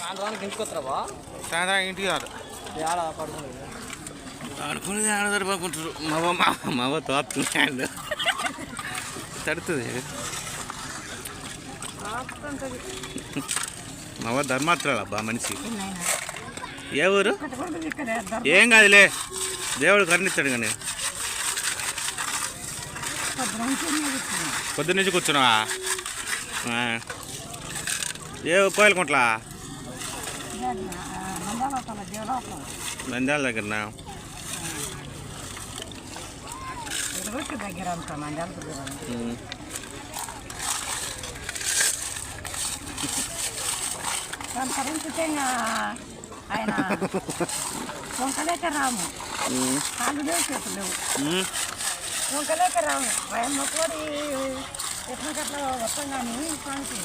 సాయంత్రానికి ఇంటికి వస్తారా సాయంత్రం ఇంటికి రాదు పడుకునేది ఆడదారు పడుకుంటారు మవ మవ తోపుతున్నాడు. తడుతుంది. మవ ధర్మాత్రాలు అబ్బా మనిషి. ఏ ఊరు? ఏం కాదులే. దేవుడు కరుణిస్తాడు కానీ. పొద్దు నుంచి కూర్చున్నావా. ఏ కోయలకుంట్లా నంద్యాల దగ్గరనా దగ్గర అంతా మందాల దగ్గర ఉమ్. సంతరించితే ఆయన సొంకలేక రాము ఉమ్. కాళ్ళు లేవు చేతులు లేవు ఉమ్. సొంకలేక రాము ఆయన మొక్కడి ఎట్లా వస్తాం కానీ స్వామికి